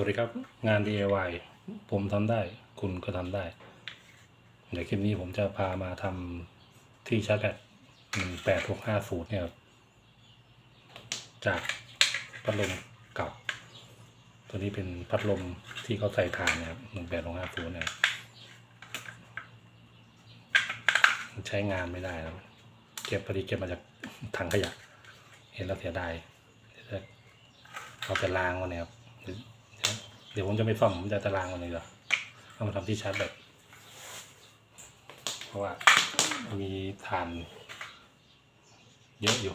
วัสดีครับ งาน DIY ผมทำได้ คุณก็ทำได้ เดี๋ยวคลิปนี้ผมจะพามาทำที่ชาร์จแบตหนึ่งแปดหกห้าศูนย์เนี่ยครับ จากพัดลมเก่า ตัวนี้เป็นพัดลมที่เขาใส่ถ่านเนะครับหนึ่งแปดหกห้าศูนย์เนี่ยใช้งานไม่ได้แล้วเก็บพอดีเก็บมาจากถังขยะ เห็นแล้วเสียดายเดี๋ยวจะเอาแต่ล้างมันเนี่ยครับ ดี๋ยวผมจะไม่ซ่อมผมจะตารางมันเลยเหรอเอามาทำที่ชาร์จแบตเพราะว่ามีฐาน เยอะอยู่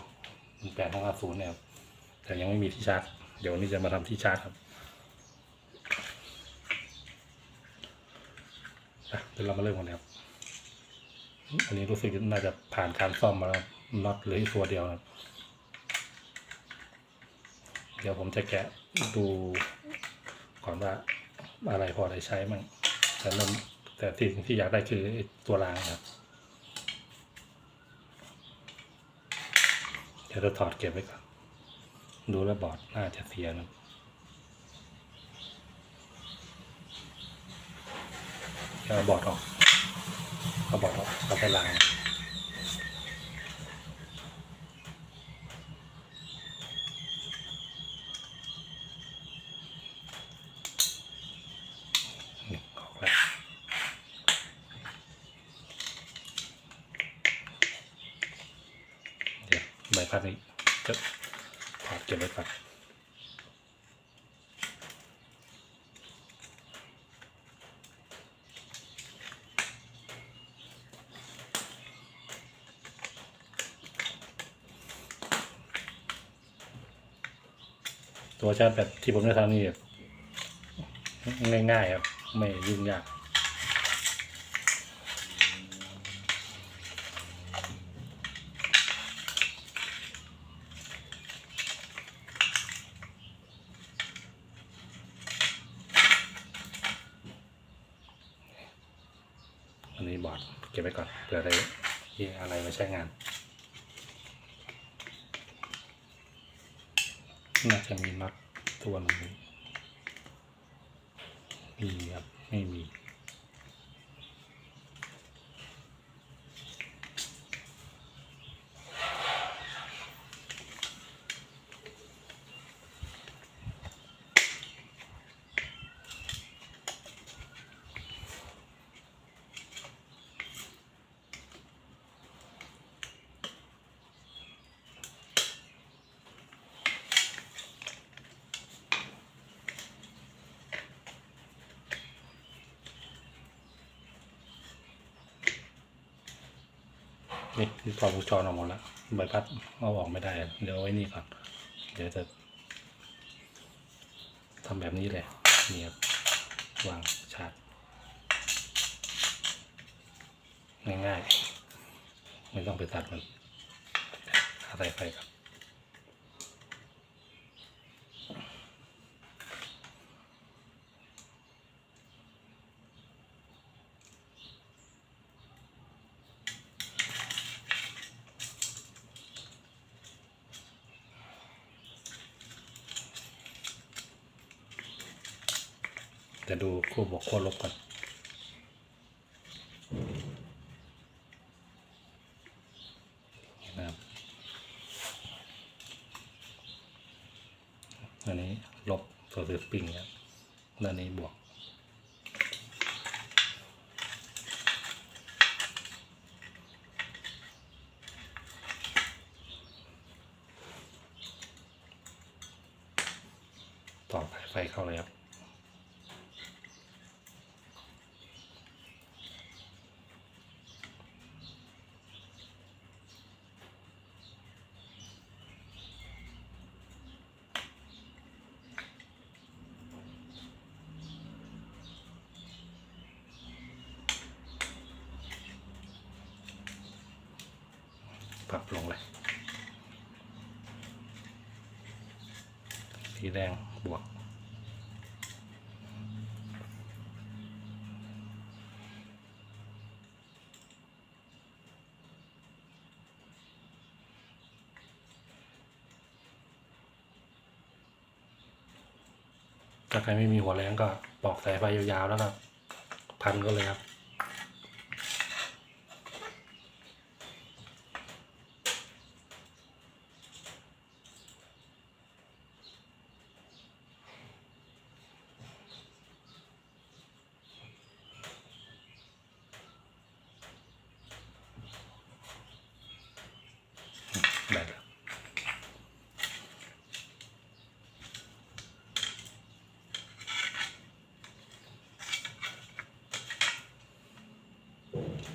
แปดห้องห้าศูนย์เนี่ยแต่ยังไม่มีที่ชาร์จ เดี๋ยววันนี้จะมาทำที่ชาร์จครับเดี๋ยวเรามาเริ่มกันเลยครับอันนี้รู้สึกน่าจะผ่านการซ่อมมาแล้วน็อตเหลืออีกตัวเดียวครับ เดี๋ยวผมจะแกะดู ก่อนว่าอะไรพอได้ใช้มั่งแต่เริ่มแต่ที่ที่อยากได้คือตัวรางครับ เดี๋ยวเราถอดเก็บไว้ก่อน ดูแลบอร์ดน่าจะเสียนะเดี๋ยวเอาบอร์ดออกเอาบอร์ดออกเอาไปล้าง นี่ออกแล้วเาพัดนี้จะถอดเก็บไว้ก่อนตัวชาร์จแบตที่ผมจะทำนี่แบบง่ายๆครับ ไม่ยุ่งยาก อันนี้บอร์ด เก็บไว้ก่อนเผื่อะไรที่อะไรมาใช้งานน่าจะมีน็อตตัวนึงมีครับไม่มี นี่ที่ปลอกวงจรออกหมดแล้วใบพัดเอาออกไม่ได้ เดี๋ยวไว้นี่ก่อน เดี๋ยวจะทำแบบนี้เลยนี่ครับวางชาร์จง่ายๆ ไม่ต้องไปตัดมันอะไรไปครับ จะดูคู่บวกคู่ลบก่อนนะครับอันนี้ลบตัวสปริงครับด้านนี้บวก ต่อสายไฟเข้าเลยครับ ปรับลงเลย สีแดงบวก ถ้าใครไม่มีหัวแรงก็ปอกสายไฟยาวๆแล้วก็พันก็เลยครับ ได้แล้ว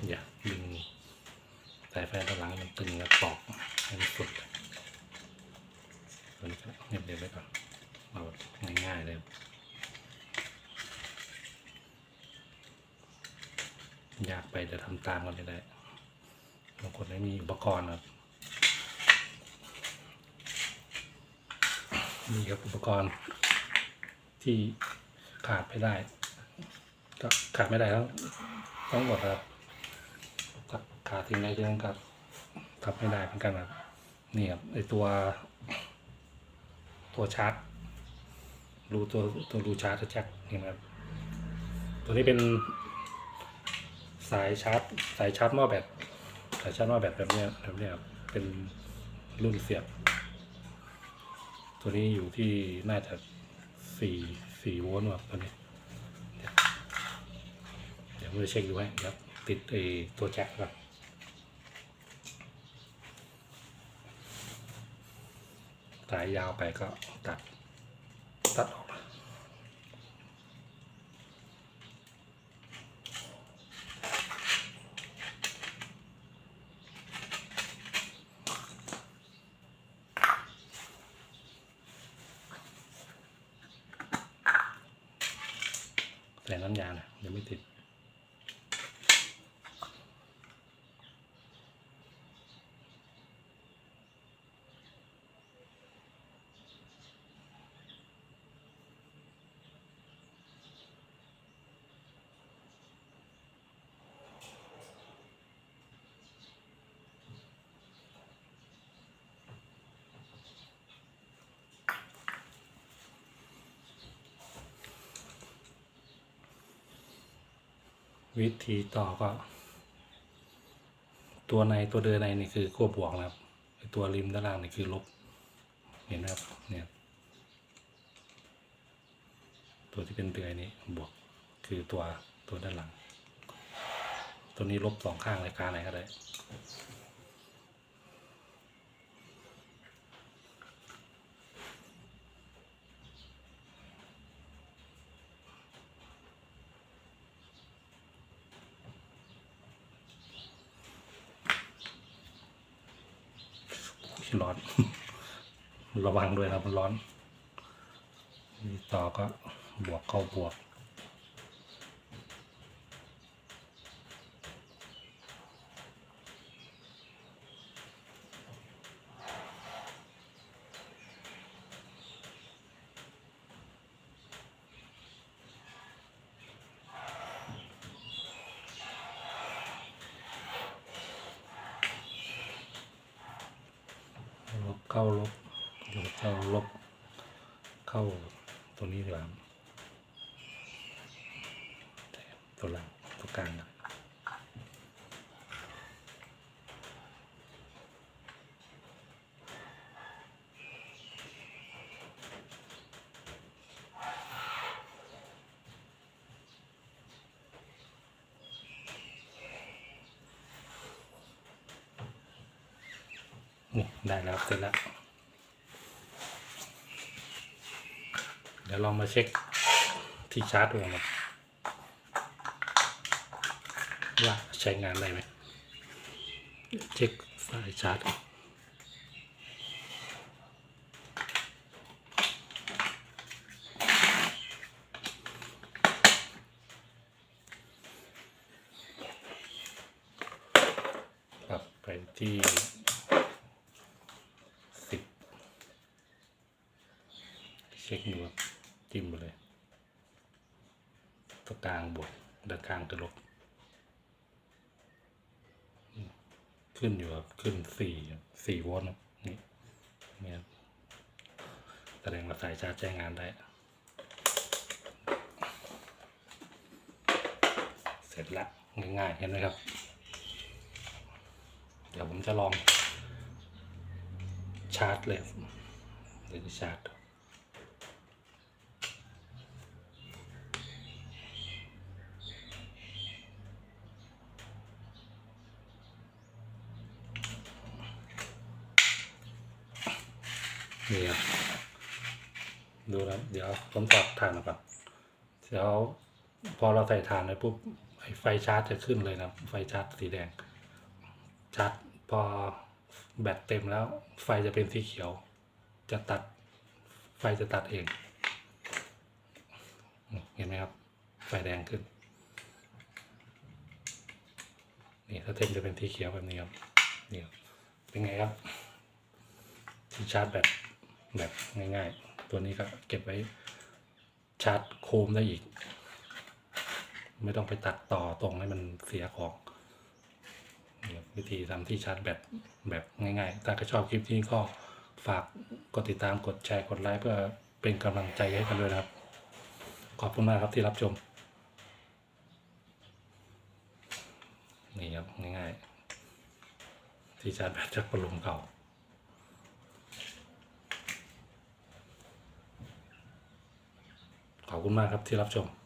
อย่าดึงสายไฟด้านหลังให้มันตึงแล้วปอกให้มันสุดเลยตัวนี้ก็เงียบเดียวไว้ก่อนเอาแบบง่ายๆเลย อ ยากไปจะทำตามกันไม่ได้บางคนไม่มีอุปกรณ์ครับนี่ครับอุปกรณ์ที่ขาดไม่ได้ ก็ขาดไม่ได้ทั้งทั้งหมดครับขาดทิ้งได้เรื่องกับทำไม่ได้เหมือนกันครับนี่ครับไอตัว ตัวชาร์จรูตัวตัวรูชาร์จแจ็คนี่ครับตัวนี้เป็น สายชาร์จสายชาร์จหม้อแบตสายชาร์จหม้อแบตแบบนี้แบบนี้ครับเป็นรุ่นเสียบ ตัวนี้อยู่ที่น่าจะสี่สี่โวลต์แบบตัวนี้ เดี๋ยวเดี๋ยวมาเช็คดูให้ครับติดไอตัวแจ็คครับสายยาวไปก็ตัดตัดออก แต่น้ำยานะเดี๋ยวไม่ติด วิธีต่อก็ ตัวในตัวเดินในนี่คือขั้วบวกนะครับตัวริมด้านล่างนี่คือลบเห็นไหมครับเนี่ยตัวที่เป็นเดือยนี้บวกคือตัวตัวด้านหลัง ตัวนี้ลบสองข้างเลยการไหนก็ได้ ร้อน ระวังด้วยนะมันร้อนนี่ต่อก็บวกเข้าบวก ลบเข้าลบลบเข้าลบเข้าตัวนี้ดีกว่าตัวหลังตัวกลางนะ นี่ได้แล้วเสร็จแล้ว เดี๋ยวลองมาเช็คที่ชาร์จดูนะครับว่าใช้งานได้ไหมเช็คสายชาร์จ นี่ว่าจิ้มไปเลยตะกางบวกด้ากางตลบขึ้นอยู่ครับ ขึ้นสี่สี่โวลต์นี่นี่คแสดงว่าสายชาร์จใช้งานได้ เสร็จแล้วง่ายๆเห็นไหมครับ เดี๋ยวผมจะลองชาร์จเลยเดี๋ยวจะชาร์จ นี่ครับดูแล้วเดี๋ยวผมตอดถ่านออกก่อนเดี๋ยวพอเราใส่ถ่านไปปุ๊บไฟชาร์จจะขึ้นเลยนะไฟชาร์จสีแดงชาร์จพอแบตเต็มแล้ว ไฟจะเป็นสีเขียว จะตัด ไฟจะตัดเอง เห็นไหมครับ ไฟแดงขึ้น นี่ถ้าเต็มจะเป็นสีเขียวแบบนี้ครับนี่เป็นไงครับชาร์จแบต แบบง่ายๆ ตัวนี้ก็เก็บไว้ชาร์จโคมได้อีก ไม่ต้องไปตัดต่อตรงให้มันเสียของวิธีทำที่ชาร์จแบตแบบง่ายๆ ถ้าใครชอบคลิปนี้ก็ฝากกดติดตามกดแชร์กดไลค์เพื่อเป็นกำลังใจให้กันด้วยนะครับ ขอบคุณมากครับที่รับชม นี่ครับง่ายๆ ที่ชาร์จแบตจากพัดลมเก่า ขอบคุณมากครับที่รับชม